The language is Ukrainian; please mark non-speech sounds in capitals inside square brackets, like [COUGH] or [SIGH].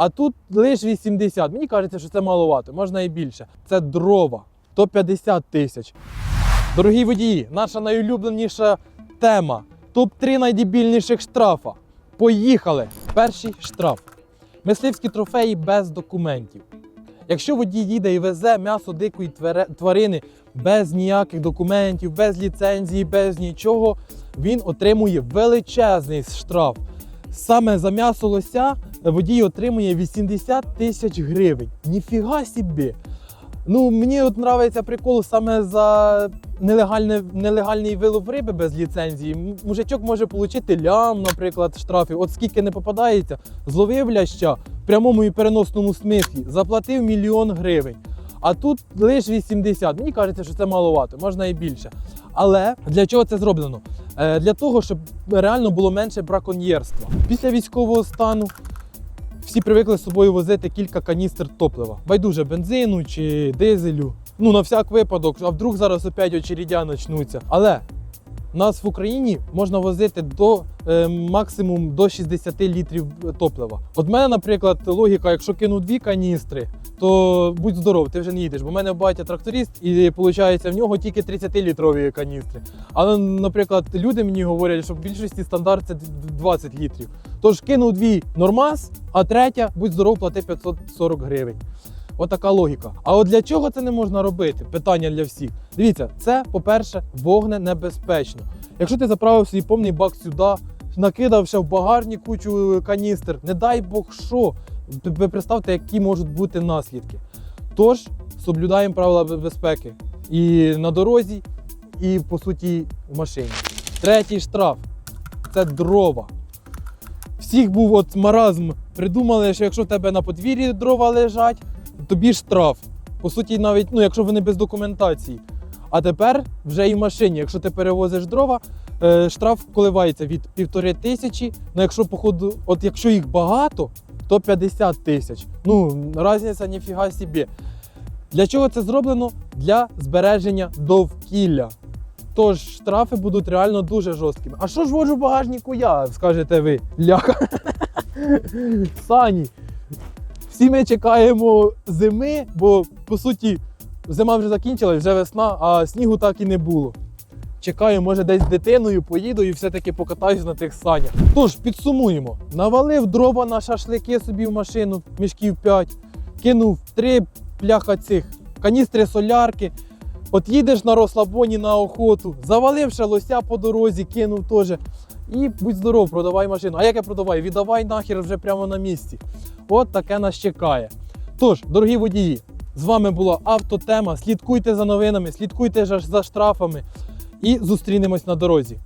А тут лише 80. Мені кажеться, що це маловато, можна і більше. Це дрова, то 50 тисяч. Дорогі водії, наша найулюбленіша тема. Топ-3 найдебільніших штрафа. Поїхали! Перший штраф. Мисливські трофеї без документів. Якщо водій їде і везе м'ясо дикої тварини без ніяких документів, без ліцензії, без нічого, він отримує величезний штраф. Саме за м'ясо лося водій отримує 80 тисяч гривень. Ніфіга собі! Ну, мені от нравиться прикол саме за нелегальне, нелегальний вилов риби без ліцензії. Мужичок може отримати лям, наприклад, штрафів. От скільки не попадається, зловив ляща в прямому і переносному смислі, заплатив мільйон гривень. А тут лише 80. Мені кажеться, що це маловато, можна і більше. Але для чого це зроблено? Е, для того, щоб реально було менше браконьєрства. Після військового стану всі привикли з собою возити кілька каністр топлива. Байдуже бензину чи дизелю. Ну, на всяк випадок, а вдруг зараз опять очередя почнуться. Але нас в Україні можна возити до е, максимум до 60 літрів топлива. От мене, наприклад, логіка, якщо кину дві каністри, то будь здоров, ти вже не їдеш. Бо в мене батя тракторист, і виходить, в нього тільки 30-літрові каністри. Але, наприклад, люди мені говорять, що в більшості стандарт це 20 літрів. Тож кинув дві нормас, а третя, будь здоров, плати 540 гривень. Отака логіка. А от для чого це не можна робити? Питання для всіх. Дивіться, це, по-перше, вогненебезпечно. Якщо ти заправив свій повний бак сюди, накидав ще в багажник кучу каністр, не дай Бог що, ви представте, які можуть бути наслідки. Тож, соблюдаємо правила безпеки і на дорозі, і по суті в машині. Третій штраф це дрова. Всіх був от маразм. Придумали, що якщо в тебе на подвір'ї дрова лежать, тобі штраф. По суті, навіть ну, якщо вони без документації. А тепер вже і в машині, якщо ти перевозиш дрова, е, штраф коливається від півтори тисячі. Ну, якщо походу, от якщо їх багато, то 50 тисяч. Ну, різниця ніфіга собі. Для чого це зроблено? Для збереження довкілля. Тож штрафи будуть реально дуже жорсткими. А що ж вожу в багажнику я, скажете ви, ляха. [LAUGHS] Сані. Всі ми чекаємо зими, бо по суті зима вже закінчилась, вже весна, а снігу так і не було. Чекаю, може десь з дитиною поїду і все-таки покатаюсь на тих санях. Тож, підсумуємо: навалив дрова на шашлики собі в машину, мішків 5, кинув три пляха цих каністри солярки. От їдеш на розслабоні на охоту, завалив лося по дорозі, кинув теж. І будь здоров, продавай машину. А як я продавай? Віддавай нахер вже прямо на місці. От таке нас чекає. Тож, дорогі водії, з вами була автотема. Слідкуйте за новинами, слідкуйте за- штрафами і зустрінемось на дорозі.